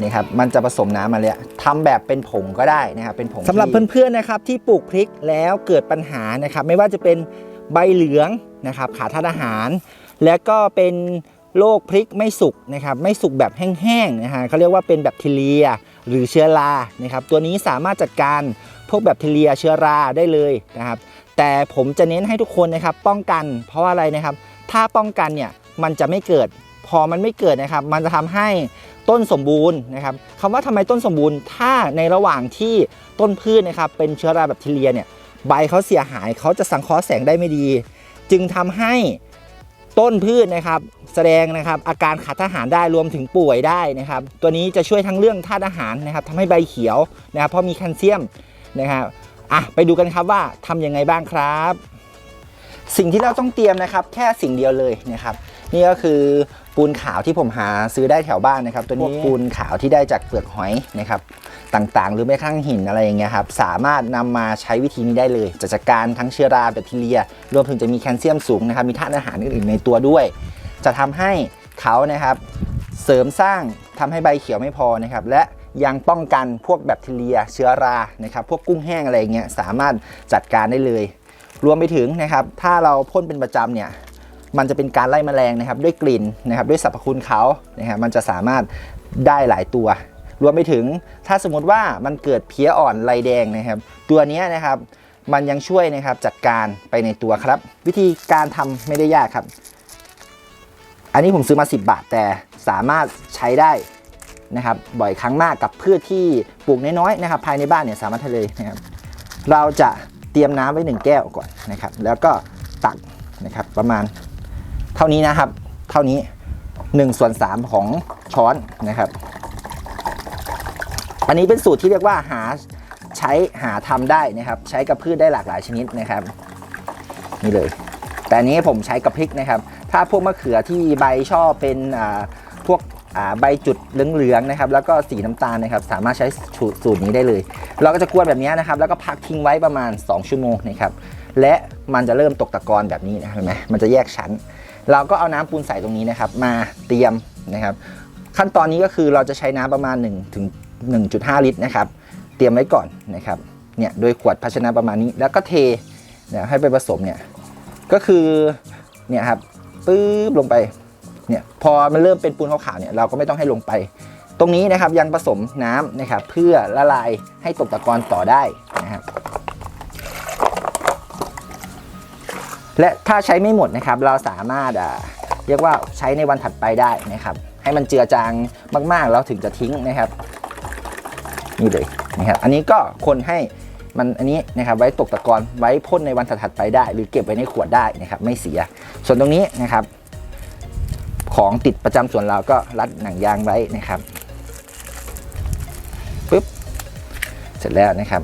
นี่ครับมันจะผสมน้ำมาเลยทำแบบเป็นผงก็ได้นะครับเป็นผงสำหรับเพื่อนๆนะครับที่ปลูกพริกแล้วเกิดปัญหานะครับไม่ว่าจะเป็นใบเหลืองนะครับขาดธาตุอาหาร แล้วก็เป็นโรคพริกไม่สุกนะครับไม่สุกแบบแห้งๆนะฮะเขาเรียกว่าเป็นแบคทีเรีย หรือเชื้อรานะครับตัวนี้สามารถจัดการพวกแบคทีเรียเชื้อราได้เลยนะครับแต่ผมจะเน้นให้ทุกคนนะครับป้องกัน เพราะว่าอะไรนะครับ ถ้าป้องกันเนี่ยมันจะไม่เกิด พอมันไม่เกิดนะครับ มันจะทำให้ต้นสมบูรณ์นะครับคำว่าทำไมต้นสมบูรณ์ ถ้าในระหว่างที่ต้นพืชนะครับเป็นเชื้อราแบคทีเรียเนี่ยใบเขาเสียหายเขาจะสังเคราะห์แสงได้ไม่ดี จึงทำให้ต้นพืชนะครับ แสดงนะครับอาการขาดอาหารได้รวมถึงป่วยได้นะครับ ตัวนี้จะช่วยทั้งเรื่องธาตุอาหารนะครับทำให้ใบเขียวนะครับเพราะมีแคลเซียมนะครับอะไปดูกันครับว่าทำยังไงบ้างครับ สิ่งที่เราต้องเตรียมนะครับ แค่สิ่งเดียวเลยนะครับ นี่ก็คือปูนขาวที่ผมหาซื้อได้แถวบ้านนะครับ ตัวนี้ปูนขาวที่ได้จากเปลือกหอยนะครับต่างๆ หรือแม้กระทั่งหินอะไรอย่างเงี้ยครับสามารถนำมาใช้วิธีนี้ได้เลยจะจัดการทั้งเชื้อราแบคทีเรีย รวมถึงจะมีแคลเซียมสูงนะครับมีธาตุอาหารอื่นๆในตัวด้วย จะทำให้เขานะครับเสริมสร้างทำให้ใบเขียวไม่พอนะครับและยังป้องกันพวกแบคทีเรีย เชื้อรานะครับพวกกุ้งแห้งอะไรอย่างเงี้ยสามารถจัดการได้เลย รวมไปถึงนะครับถ้าเราพ่นเป็นประจำเนี่ย มันจะเป็นการไล่แมลงนะครับด้วยกลิ่นนะครับด้วยสรรพคุณเขานะครับมันจะสามารถได้หลายตัว รวมไปถึงถ้าสมมติว่ามันเกิดเพี้ยอ่อนลายแดงนะครับ ตัวนี้นะครับมันยังช่วยนะครับจัดการไปในตัวครับ วิธีการทำไม่ได้ยากครับ อันนี้ผมซื้อมา 10 บาทแต่สามารถใช้ได้นะครับบ่อยครั้งมากกับพืชที่ปลูกน้อยๆนะครับ ภายในบ้านเนี่ยสามารถทำเลยนะครับ เราจะเตรียมน้ำไว้หนึ่งแก้วก่อนนะครับ แล้วก็ตักนะครับประมาณ เท่านี้นะครับ เท่านี้1ส่วน3ของช้อนนะครับ อันนี้เป็นสูตรที่เรียกว่าหาใช้หาทำได้นะครับ ใช้กับพืชได้หลากหลายชนิดนะครับ นี่เลย แต่อันนี้ผมใช้กับพริกนะครับ ถ้าพวกมะเขือที่ใบชอบเป็นอ่าพวกอ่าใบจุดเหลืองๆนะครับ แล้วก็สีน้ำตาลนะครับ สามารถใช้สูตรสูตรนี้ได้เลย เราก็จะกวนแบบนี้นะครับ แล้วก็พักทิ้งไว้ประมาณ 2 ชั่วโมงนะครับ และมันจะเริ่มตกตะกอนแบบนี้นะเห็นไหมมันจะแยกชั้น เราก็เอาน้ำปูนใสตรงนี้นะครับ มาเตรียมนะครับ ขั้นตอนนี้ก็คือเราจะใช้น้ำประมาณ1ถึง1.5 ลิตรนะครับ เตรียมไว้ก่อนนะครับเนี่ยโดยขวดภาชนะประมาณนี้ แล้วก็เทเนี่ยให้ไปผสมเนี่ยก็คือเนี่ยครับปื๊บลงไปเนี่ยพอมันเริ่มเป็นปูนขาวๆเนี่ยเราก็ไม่ต้องให้ลงไป ตรงนี้นะครับยังผสมน้ำนะครับเพื่อละลายให้ตกตะกอนต่อได้นะครับ และถ้าใช้ไม่หมดนะครับ เราสามารถเรียกว่าใช้ในวันถัดไปได้นะครับ ให้มันเจือจางมากๆแล้วถึงจะทิ้งนะครับ นี่เลยนะครับ อันนี้ก็คนให้มันอันนี้นะครับไว้ตกตะกอนไว้พ่นในวันถัดๆไปได้ หรือเก็บไว้ในขวดได้นะครับ ไม่เสีย ส่วนตรงนี้นะครับ ของติดประจำส่วนเราก็รัดหนังยางไว้นะครับปึ๊บเสร็จแล้วนะครับ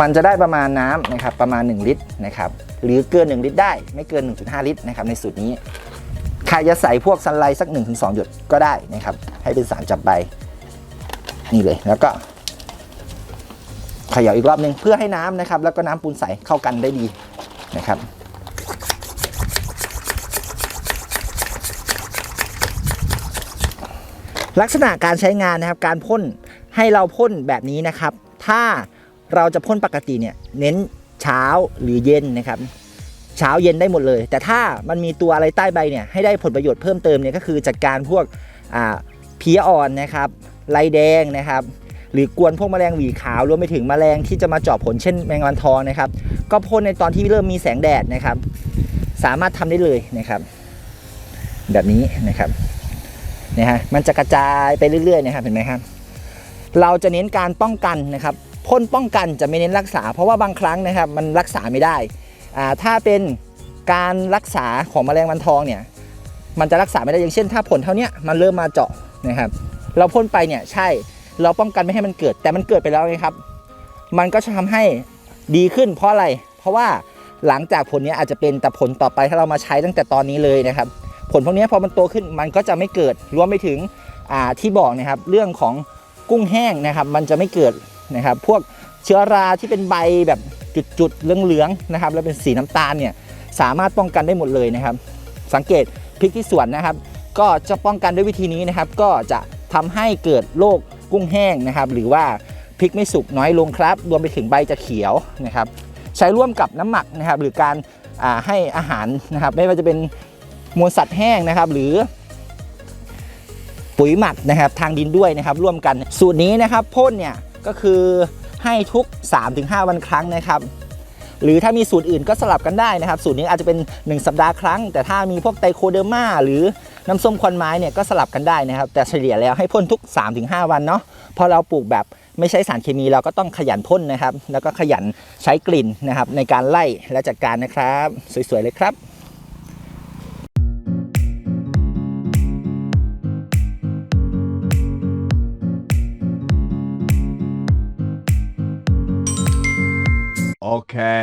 มันจะได้ประมาณน้ำนะครับ ประมาณ 1 ลิตรนะครับ หรือเกิน 1 ลิตรได้ ไม่เกิน 1.5 ลิตรนะครับในสูตรนี้ใครจะใส่พวกซันไลท์สัก 1-2 หยดก็ได้นะครับ ให้เป็นสารจับใบ นี่เลยแล้วก็เขย่าอีกรอบหนึ่งเพื่อให้น้ำนะครับ แล้วก็น้ำปูนใสเข้ากันได้ดีนะครับลักษณะการใช้งานนะครับการพ่นให้เราพ่นแบบนี้นะครับ ถ้าเราจะพ่นปกติเนี่ยเน้น เช้าหรือเย็นนะครับเช้าเย็นได้หมดเลย แต่ถ้ามันมีตัวอะไรใต้ใบเนี่ยให้ได้ผลประโยชน์เพิ่มเติมเนี่ยก็คือจัดการพวกอ่าเพี้ยอ่อนนะครับลายแดงนะครับหรือกวนพวกแมลงหวีขาวรวมไปถึงแมลงที่จะมาเจาะผลเช่นแมงวันทองนะครับ ก็พ่นในตอนที่เริ่มมีแสงแดดนะครับ สามารถทำได้เลยนะครับ แบบนี้นะครับนะฮะมันจะกระจายไปเรื่อยๆนะครับเห็นไหมครับเราจะเน้นการป้องกันนะครับ พ่นป้องกันจะไม่เน้นรักษา เพราะว่าบางครั้งนะครับมันรักษาไม่ได้อ่าถ้าเป็นการรักษาของแมลงวันทองเนี่ยมันจะรักษาไม่ได้อย่างเช่น ถ้าผลเท่านี้มันเริ่มมาเจาะนะครับ เราพ่นไปเนี่ยใช่เราป้องกันไม่ให้มันเกิด แต่มันเกิดไปแล้วไงครับ มันก็จะทำให้ดีขึ้น เพราะอะไร เพราะว่าหลังจากผลนี้อาจจะเป็นแต่ผลต่อไปถ้าเรามาใช้ตั้งแต่ตอนนี้เลยนะครับ ผลพวกนี้พอมันโตขึ้นมันก็จะไม่เกิดรวมไปถึงที่บอกนะครับ เรื่องของกุ้งแห้งนะครับ มันจะไม่เกิด นะครับ พวกเชื้อราที่เป็นใบแบบจุดๆเหลืองๆนะครับ แล้วเป็นสีน้ำตาลเนี่ยสามารถป้องกันได้หมดเลยนะครับ สังเกตพริกที่สวนนะครับ ก็จะป้องกันด้วยวิธีนี้นะครับ ก็จะทำให้เกิดโรคกุ้งแห้งนะครับ หรือว่าพริกไม่สุกน้อยลงครับ รวมไปถึงใบจะเขียวนะครับ ใช้ร่วมกับน้ำหมักนะครับ หรือการาให้อาหารนะครับ ไม่ว่าจะเป็นมวลสัตว์แห้งนะครับ หรือปุ๋ยหมักนะครับ ทางดินด้วยนะครับ ร่วมกันสูตรนี้นะครับพ่นเนี่ย ก็คือให้ทุก 3-5 วันครั้งนะครับ หรือถ้ามีสูตรอื่นก็สลับกันได้นะครับ สูตรนี้อาจจะเป็น 1 สัปดาห์ครั้ง แต่ถ้ามีพวกไตโคเดอร์มาหรือน้ำส้มควันไม้เนี่ยก็สลับกันได้นะครับ แต่เฉลี่ยแล้วให้พ่นทุก 3-5 วันเนาะพอเราปลูกแบบไม่ใช้สารเคมีเราก็ต้องขยันพ่นนะครับ แล้วก็ขยันใช้กลิ่นนะครับในการไล่และจัดการนะครับ สวยๆเลยครับ Okay.